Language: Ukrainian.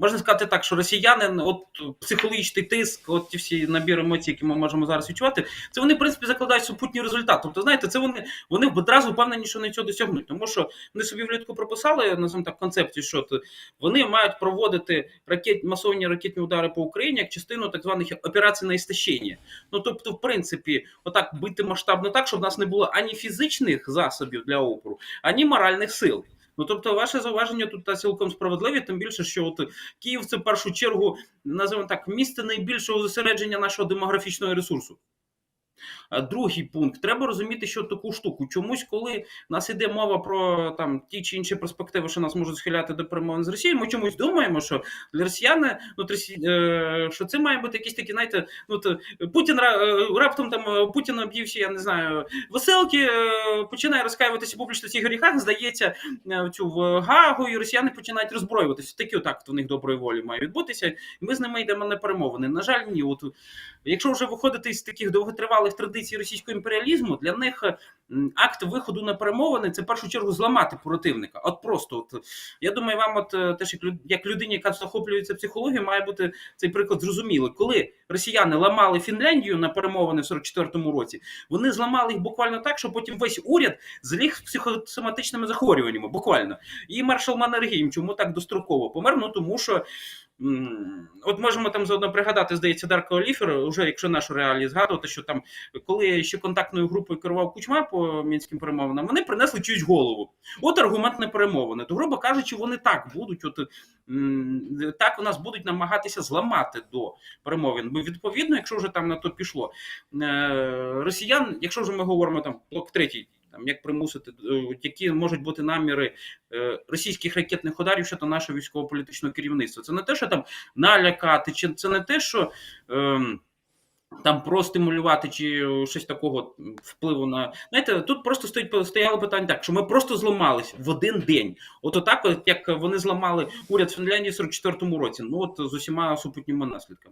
можна сказати так, що росіяни, от психологічний тиск, от ті всі набір емоцій, які ми можемо зараз відчувати, це вони в принципі закладають супутній результат. Тобто, знаєте, це вони вони одразу впевнені, що вони цього досягнуть. Тому що вони собі влітку прописали називаємо так концепцію, що вони мають проводити ракет, масовані ракетні удари по Україні як частину так званих операцій на істощення. Ну тобто, в принципі, отак бити масштабно так, щоб в нас не було ані фізичних засобів для опору, ані моральних сил. Ну, тобто, ваше зауваження тут та цілком справедливі, тим більше, що от Київ це в першу чергу, називаємо так, місце найбільшого зосередження нашого демографічного ресурсу. А Другий пункт треба розуміти, що таку штуку. Чомусь, коли в нас іде мова про там ті чи інші перспективи, що нас можуть схиляти до перемовин з Росією, ми чомусь думаємо, що для росіяни ну, е, що це має бути якісь такі, знаєте, ну то Путін е, раптом там е, Путін об'ївся, я не знаю, веселки, е, починає розкаюватися публічно в цих гріхах, здається е, в цю в Гагу, і росіяни починають роззброюватися. Такі отак у них доброї волі має відбутися. І ми з ними йдемо на перемовини. На жаль, ні. От якщо вже виходити з таких довготривалих традицій російського імперіалізму, для них е, акт виходу на перемовини це в першу чергу зламати противника. От просто от я думаю, вам, от е, теж як людині, яка захоплюється психологією, має бути цей приклад зрозумілий. Коли росіяни ламали Фінляндію на перемовини в 44-му році, вони зламали їх буквально так, що потім весь уряд зліг з психосоматичними захворюваннями, буквально. І маршал Маннергейм, чому так достроково помер? Ну тому що. От можемо там заодно пригадати, здається, Дарка Оліфер, уже якщо нашу реалії згадувати, що там, коли ще контактною групою керував Кучма по мінським перемовинам, вони принесли чиюсь голову. От аргумент не перемовини. То, грубо кажучи, вони так будуть, от так у нас будуть намагатися зламати до перемовин. Бо відповідно, якщо вже там на то пішло, е, росіян, якщо вже ми говоримо там блок третій. Там як примусити, е, які можуть бути наміри е, російських ракетних ударів щодо нашого військово-політичного керівництва. Це не те, що там налякати, чи це не те, що ем, там простимулювати чи щось такого впливу на. Знаєте, тут просто стоїть стояло питання так, що ми просто зламались в один день. От отак, от, як вони зламали уряд Фінляндії в 44-му році. Ну от з усіма супутніми наслідками.